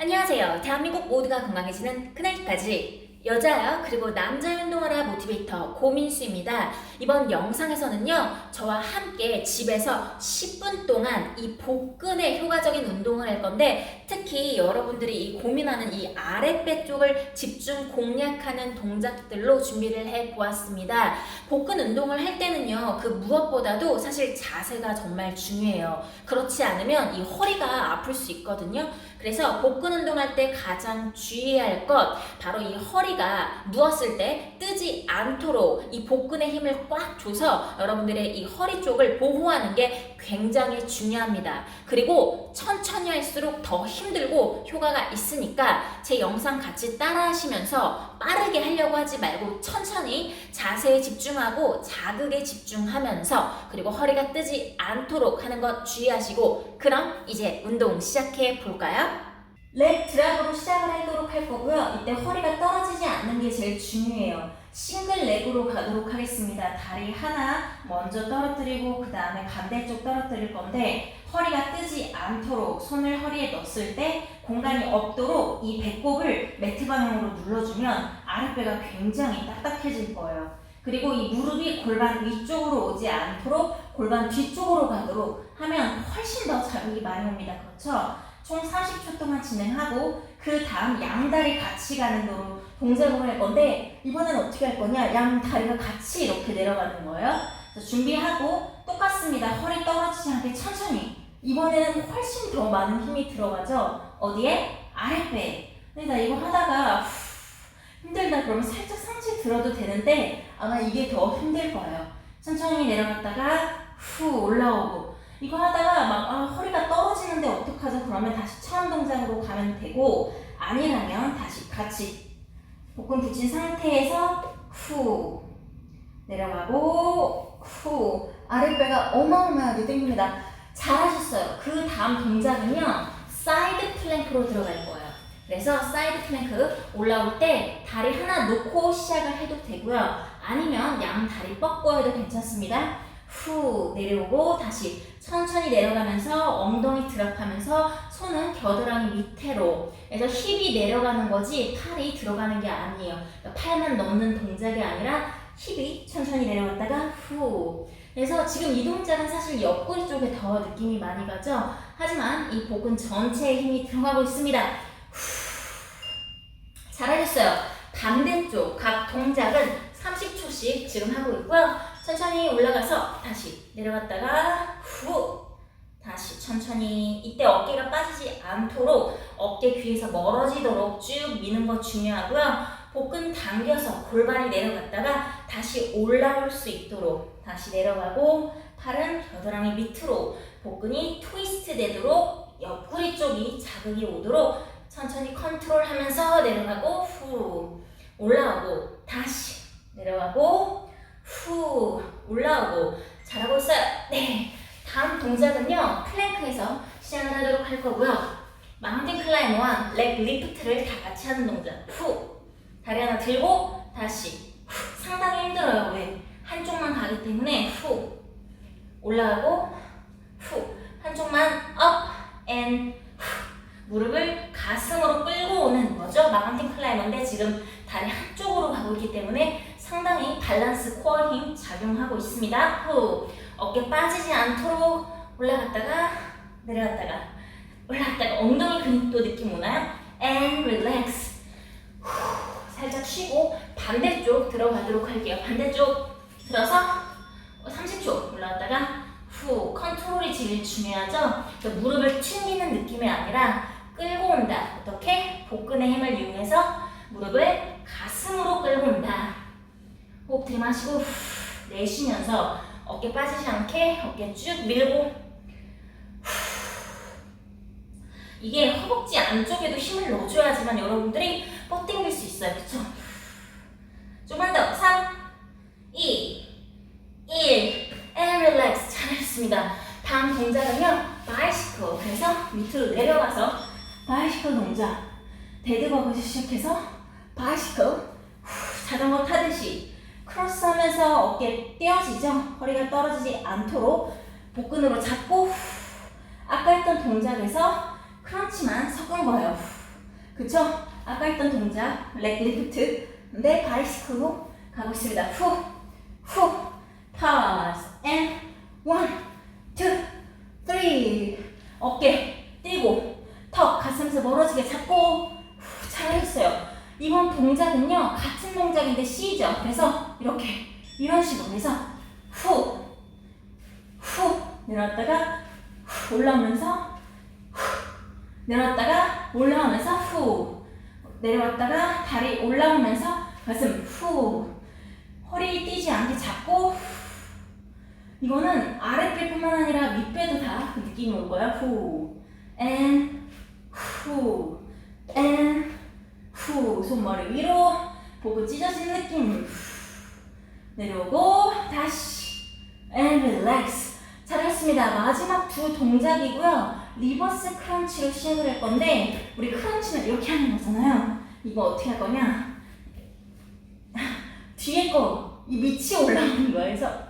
안녕하세요. 대한민국 모두가 건강해지는 그날까지 여자야 그리고 남자 운동하라 모티베이터 고민수입니다. 이번 영상에서는요 저와 함께 집에서 10분 동안 이 복근에 효과적인 운동을 할 건데 특히 여러분들이 이 고민하는 이 아랫배 쪽을 집중 공략하는 동작들로 준비를 해 보았습니다. 복근 운동을 할 때는요 그 무엇보다도 사실 자세가 정말 중요해요. 그렇지 않으면 이 허리가 아플 수 있거든요. 그래서 복근 운동할 때 가장 주의해야 할 것 바로 이 허리 가 누웠을 때 뜨지 않도록 이 복근의 힘을 꽉 줘서 여러분들의 이 허리 쪽을 보호하는 게 굉장히 중요합니다. 그리고 천천히 할수록 더 힘들고 효과가 있으니까 제 영상 같이 따라 하시면서 빠르게 하려고 하지 말고 천천히 자세에 집중하고 자극에 집중하면서 그리고 허리가 뜨지 않도록 하는 것 주의하시고 그럼 이제 운동 시작해 볼까요? 렉 드랍으로 시작을 하도록 할 거고요. 이때 허리가 떨어지지 않는 게 제일 중요해요. 싱글 렉으로 가도록 하겠습니다. 다리 하나 먼저 떨어뜨리고 그 다음에 반대쪽 떨어뜨릴 건데 허리가 뜨지 않도록 손을 허리에 넣었을 때 공간이 없도록 이 배꼽을 매트 방향으로 눌러주면 아랫배가 굉장히 딱딱해질 거예요. 그리고 이 무릎이 골반 위쪽으로 오지 않도록 골반 뒤쪽으로 가도록 하면 훨씬 더 자극이 많이 옵니다. 그렇죠? 총 30초 동안 진행하고 그 다음 양다리 같이 가는 도로 동작을 할 건데 이번엔 어떻게 할 거냐? 양 다리가 같이 이렇게 내려가는 거예요. 준비하고 똑같습니다. 허리 떨어지지 않게 천천히. 이번에는 훨씬 더 많은 힘이 들어가죠. 어디에? 아랫배. 근데 나 이거 하다가 후, 힘들다 그러면 살짝 상체 들어도 되는데 아마 이게 더 힘들 거예요. 천천히 내려갔다가 후 올라오고 이거 하다가 막 아, 허리가 떨어지는데 어떡하죠? 그러면 다시 처음 동작으로 가면 되고 아니라면 다시 같이 복근 붙인 상태에서 후 내려가고 후 아랫배가 어마어마하게 당깁니다. 잘하셨어요. 그 다음 동작은요 사이드 플랭크로 들어갈 거예요. 그래서 사이드 플랭크 올라올 때 다리 하나 놓고 시작을 해도 되고요. 아니면 양 다리 뻗고 해도 괜찮습니다. 후 내려오고 다시 천천히 내려가면서 엉덩이 드랍하면서 손은 겨드랑이 밑으로. 그래서 힙이 내려가는 거지 팔이 들어가는 게 아니에요. 그러니까 팔만 넣는 동작이 아니라 힙이 천천히 내려갔다가 후. 그래서 지금 이 동작은 사실 옆구리 쪽에 더 느낌이 많이 가죠. 하지만 이 복근 전체에 힘이 들어가고 있습니다. 후. 잘하셨어요. 반대쪽 각 동작은 30초씩 지금 하고 있고요 천천히 올라가서 다시 내려갔다가 후 다시 천천히 이때 어깨가 빠지지 않도록 어깨 귀에서 멀어지도록 쭉 미는 거 중요하고요. 복근 당겨서 골반이 내려갔다가 다시 올라올 수 있도록 다시 내려가고 팔은 겨드랑이 밑으로 복근이 트위스트 되도록 옆구리 쪽이 자극이 오도록 천천히 컨트롤 하면서 내려가고 후 올라오고 다시 내려가고 후 올라오고 잘하고 있어요. 네. 다음 동작은요 플랭크에서 시작을 하도록 할 거고요. 마운틴 클라이머와 렉 리프트를 다 같이 하는 동작. 후 다리 하나 들고 다시 후. 상당히 힘들어요. 왜? 한쪽만 가기 때문에 후 올라가고 후 한쪽만 업앤 무릎을 가슴으로 끌고 오는 거죠. 마운틴 클라이머인데 지금 다리 한쪽으로 가고 있기 때문에 상당히 밸런스 코어 힘 작용하고 있습니다. 후 어깨 빠지지 않도록 올라갔다가 내려갔다가 올라갔다가 엉덩이 근육도 느낌 오나요? And relax. 후, 살짝 쉬고 반대쪽 들어가도록 할게요. 반대쪽 들어서 30초 올라갔다가 후 컨트롤이 제일 중요하죠. 그러니까 무릎을 튕기는 느낌이 아니라 끌고 온다. 어떻게? 복근의 힘을 이용해서 무릎을 가슴으로 끌고 온다. 호흡 들이마시고 후, 내쉬면서 어깨 빠지지 않게 어깨 쭉 밀고 후. 이게 허벅지 안쪽에도 힘을 넣어줘야지만 여러분들이 뻗당길 수 있어요. 그쵸? 좀만 더. 3, 2, 1 and relax. 잘하셨습니다. 다음 동작은요. 바이시클 그래서 밑으로 내려가서 바이시클 동작. 데드버그 시작해서 바이시클 후, 자전거 타듯이 크로스 하면서 어깨 떼어지죠? 허리가 떨어지지 않도록 복근으로 잡고 후, 아까 했던 동작에서 크런치만 섞은 거예요. 후. 그쵸? 아까 했던 동작, leg lift. 내 바이시클로 가고 있습니다. 후, 후, pause, and one, two, three. 어깨 띄고, 턱 가슴에서 멀어지게 잡고, 후, 잘했어요. 이번 동작은요, 같은 동작인데 C죠. 그래서 이렇게, 이런 식으로 해서, 후, 후, 내려왔다가, 후, 올라오면서, 내려왔다가 올라오면서 후 내려왔다가 다리 올라오면서 가슴 후 허리 뛰지 않게 잡고 후. 이거는 아랫배뿐만 아니라 윗배도 다 그 느낌이 올 거야 후 and 후 and 후 손머리 위로 보고 찢어진 느낌 후. 내려오고 다시 and relax 잘했습니다 마지막 두 동작이고요 리버스 크런치로 시작을 할 건데 우리 크런치는 이렇게 하는 거잖아요. 이거 어떻게 할 거냐? 뒤에 거 이 밑이 올라오는 거예요. 그래서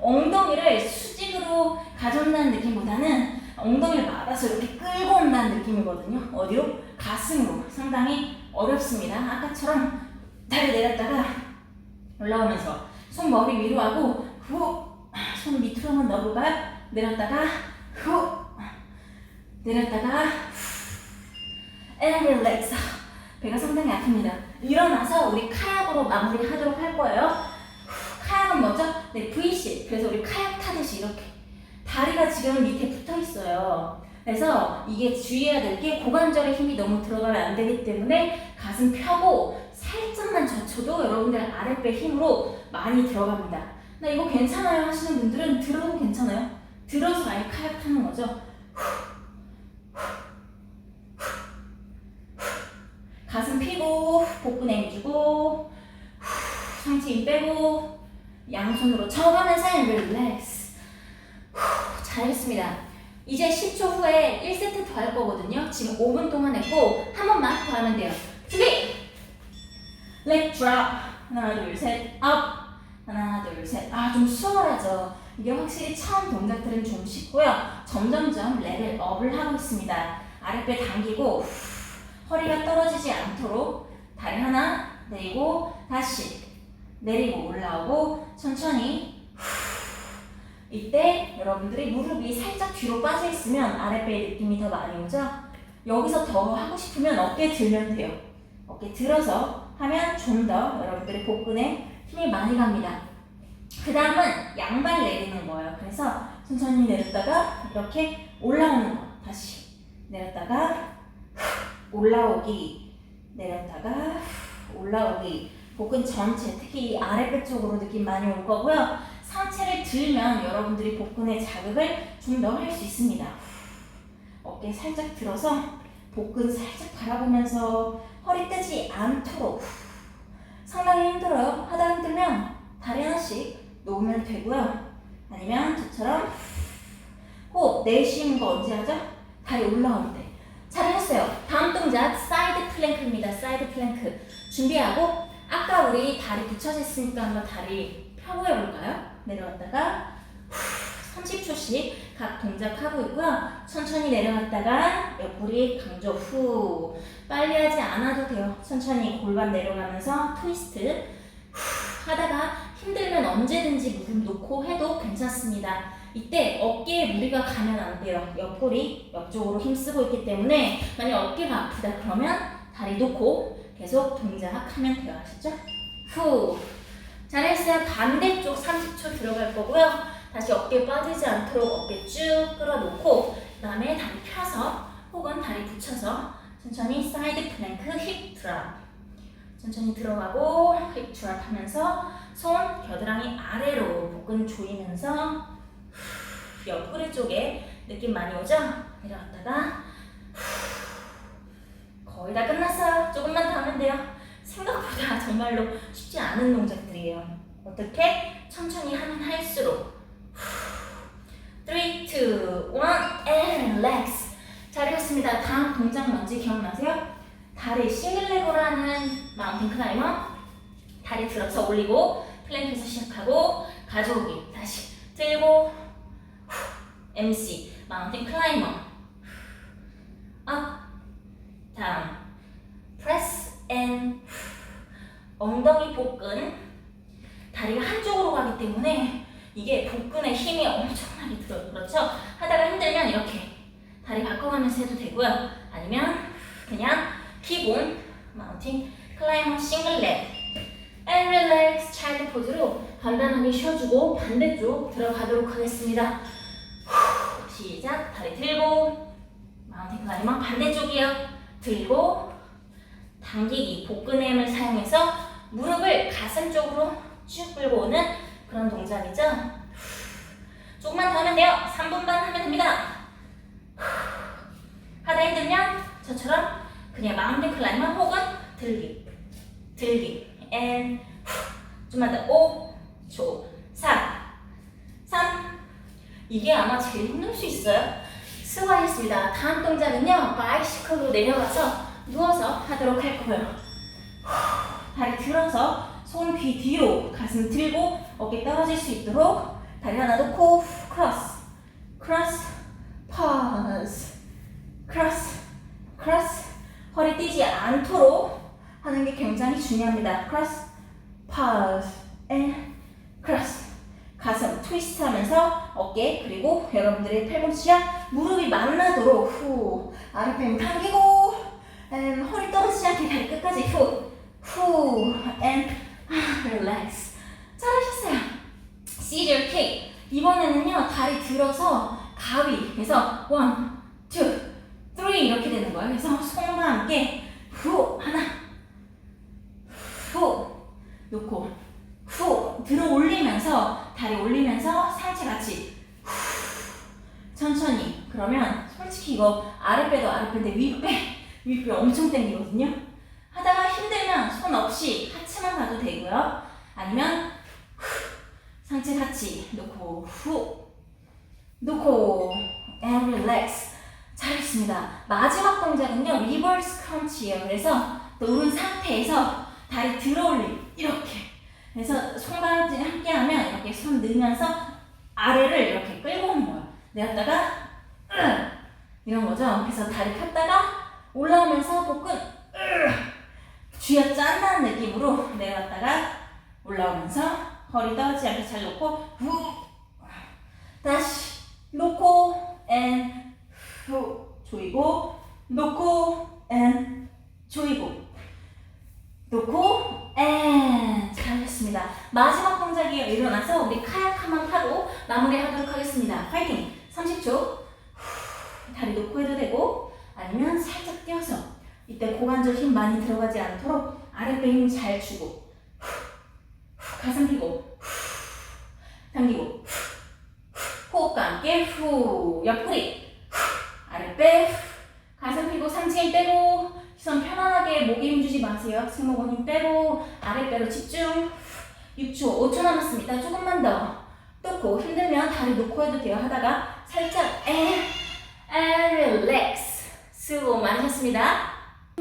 엉덩이를 수직으로 가져온다는 느낌보다는 엉덩이를 말아서 이렇게 끌고 온다는 느낌이거든요. 어디로? 가슴으로. 상당히 어렵습니다. 아까처럼 다리 내렸다가 올라오면서 손 머리 위로 하고 후, 손 밑으로 한번 넣어볼까요? 내렸다가 후, 내렸다가 and relax 배가 상당히 아픕니다 일어나서 우리 카약으로 마무리하도록 할 거예요 카약은 뭐죠? 네 V식 그래서 우리 카약 타듯이 이렇게 다리가 지금 밑에 붙어 있어요. 그래서 이게 주의해야 될 게 고관절에 힘이 너무 들어가면 안 되기 때문에 가슴 펴고 살짝만 젖혀도 여러분들 아랫배 힘으로 많이 들어갑니다. 나 이거 괜찮아요 하시는 분들은 들어도 괜찮아요? 들어서 아예 카약 타는 거죠? 가슴 펴고 복부 내주고 후, 상체 힘 빼고 양손으로 쳐가면서 릴렉스. 후, 잘했습니다. 이제 10초 후에 1세트 더 할 거거든요. 지금 5분 동안 했고 한 번만 더 하면 돼요. 준비! Leg 하나 둘셋 up. 하나 둘셋아 좀 수월하죠. 이게 확실히 처음 동작들은 좀 쉽고요. 점점점 레벨 업을 하고 있습니다. 아랫배 당기고 후, 허리가 떨어지지 않도록 다리 하나 내리고 다시 내리고 올라오고 천천히 이때 여러분들이 무릎이 살짝 뒤로 빠져 있으면 아랫배의 느낌이 더 많이 오죠? 여기서 더 하고 싶으면 어깨 들면 돼요. 어깨 들어서 하면 좀 더 여러분들의 복근에 힘이 많이 갑니다. 그 다음은 양발 내리는 거예요. 그래서 천천히 내렸다가 이렇게 올라오는 거. 다시 내렸다가 올라오기 내렸다가 올라오기 복근 전체 특히 이 아랫배 쪽으로 느낌 많이 올 거고요 들면 여러분들이 복근에 자극을 좀 더 할 수 있습니다 어깨 살짝 들어서 복근 살짝 바라보면서 허리 뜨지 않도록 상당히 힘들어요 하다 힘들면 다리 하나씩 놓으면 되고요 아니면 저처럼 호흡 내쉬는 거 언제 하죠? 다리 올라올 때 잘했어요. 다음 동작 사이드 플랭크입니다. 사이드 플랭크 준비하고 아까 우리 다리 붙여져 있으니까 한번 다리 펴고 해볼까요? 내려왔다가 30초씩 각 동작하고 있고요. 천천히 내려갔다가 옆구리 강조 후 빨리 하지 않아도 돼요. 천천히 골반 내려가면서 트위스트 후 하다가 힘들면 언제든지 무릎 놓고 해도 괜찮습니다. 이때 어깨에 무리가 가면 안 돼요. 옆구리 옆쪽으로 힘쓰고 있기 때문에 만약 어깨가 아프다 그러면 다리 놓고 계속 동작하면 돼요. 아시죠? 후. 잘했어요. 반대쪽 30초 들어갈 거고요. 다시 어깨 빠지지 않도록 어깨 쭉 끌어놓고 그 다음에 다리 펴서 혹은 다리 붙여서 천천히 사이드 플랭크 힙 드랍 천천히 들어가고 힙 드랍 하면서 손 겨드랑이 아래로 복근 조이면서 옆구리 쪽에 느낌 많이 오죠? 내려갔다가 거의 다 끝났어요. 조금만 더 하면 돼요. 정말로 쉽지 않은 동작들이에요. 어떻게? 천천히 하면 할수록. 3, 2, 1 and relax. 잘하셨습니다. 다음 동작 뭔지 기억나세요? 다리 싱글레그로 하는 마운틴 클라이머. 다리 들어서 올리고 플랭크에서 시작하고 가져오기. 다시 들고 MC 마운틴 클라이머. 업. 다운 엉덩이 복근 다리가 한쪽으로 가기 때문에 이게 복근에 힘이 엄청나게 들어요. 그렇죠? 하다가 힘들면 이렇게 다리 바꿔가면서 해도 되고요. 아니면 그냥 기본 마운틴 클라이머 싱글렛 and relax 차일드 포즈로 간단하게 쉬어주고 반대쪽 들어가도록 하겠습니다. 후, 시작. 다리 들고 마운틴 클라이머 반대쪽이요. 들고 당기기 복근의 힘을 사용해서 무릎을 가슴 쪽으로 쭉 끌고 오는 그런 동작이죠. 후, 조금만 더 하면 돼요. 3분 반 하면 됩니다. 후, 하다 힘들면 저처럼 그냥 마운틴 클라이머 혹은 들기 들기 후, 좀만 더 5, 초, 4, 3 이게 아마 제일 힘들 수 있어요. 수고하셨습니다. 다음 동작은요. 바이시클로 내려가서 누워서 하도록 할 거예요. 후, 다리 들어서 손 귀 뒤로 가슴 들고 어깨 떨어질 수 있도록 다리 하나 놓고 후, 크로스 크로스 퍼스 크로스 크로스. 허리 뛰지 않도록 하는 게 굉장히 중요합니다. 크로스 퍼스 앤 크로스 가슴 트위스트 하면서 어깨 그리고 여러분들의 팔꿈치와 무릎이 만나도록 후 아랫배 당기고 앤 허리 떨어지지 않게 다리 끝까지 후 후앤 릴렉스 잘하셨어요. 시저 킥 이번에는요 다리 들어서 가위. 그래서 원, 투, 쓰리 이렇게 되는 거예요. 그래서 손과 함께 후 하나 후 놓고 후 들어 올리면서 다리 올리면서 상체 같이 후. 천천히. 그러면 솔직히 이거 아랫배도 아랫배인데 윗배 윗배 엄청 손 없이 하체만 가도 되고요. 아니면 후 상체 같이 놓고 후 놓고 and relax. 잘했습니다. 마지막 동작은요 리버스 크런치예요. 그래서 노른 상태에서 다리 들어 올림. 이렇게. 그래서 손가락이 함께 하면 이렇게 손 넣으면서 아래를 이렇게 끌고 오는 거예요. 내렸다가 으, 이런 거죠. 그래서 다리 폈다가 올라오면서 복근 으, 쥐어 짠다는 느낌으로 내려갔다가 올라오면서 허리 떨어지지 않게 잘 놓고 후 다시 놓고 앤 후 조이고 놓고 앤 조이고 놓고 앤 잘했습니다. 마지막 동작이에요. 일어나서 우리 카약 한번 타고 마무리하도록 하겠습니다. 파이팅! 30초 후, 다리 놓고 해도 되고 아니면 살짝 띄어서 이때 고관절 힘 많이 들어가지 않도록 아랫배 힘 잘 주고 후, 후, 가슴 펴고 후, 당기고 후, 후, 호흡과 함께 후 옆구리 후, 아랫배 후, 가슴 펴고 상체 힘 빼고 시선 편안하게 목에 힘 주지 마세요. 승모근 힘 빼고 아랫배로 집중. 6초, 5초 남았습니다. 조금만 더. 뜯고 힘들면 다리 놓고 해도 돼요. 하다가 살짝 에, 에, 릴렉스. 수고 많으셨습니다.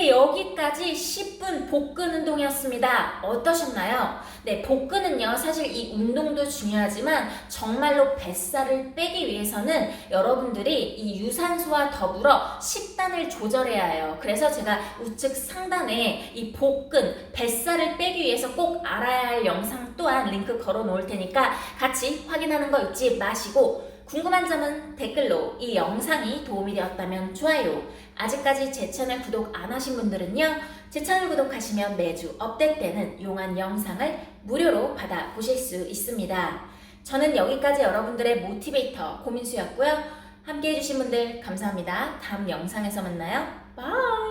네, 여기까지 10분 복근 운동이었습니다. 어떠셨나요? 네, 복근은요, 사실 이 운동도 중요하지만 정말로 뱃살을 빼기 위해서는 여러분들이 이 유산소와 더불어 식단을 조절해야 해요. 그래서 제가 우측 상단에 이 복근, 뱃살을 빼기 위해서 꼭 알아야 할 영상 또한 링크 걸어 놓을 테니까 같이 확인하는 거 잊지 마시고 궁금한 점은 댓글로 이 영상이 도움이 되었다면 좋아요. 아직까지 제 채널 구독 안 하신 분들은요. 제 채널 구독하시면 매주 업데이트되는 용한 영상을 무료로 받아 보실 수 있습니다. 저는 여기까지 여러분들의 모티베이터 고민수였고요. 함께 해주신 분들 감사합니다. 다음 영상에서 만나요. 바이!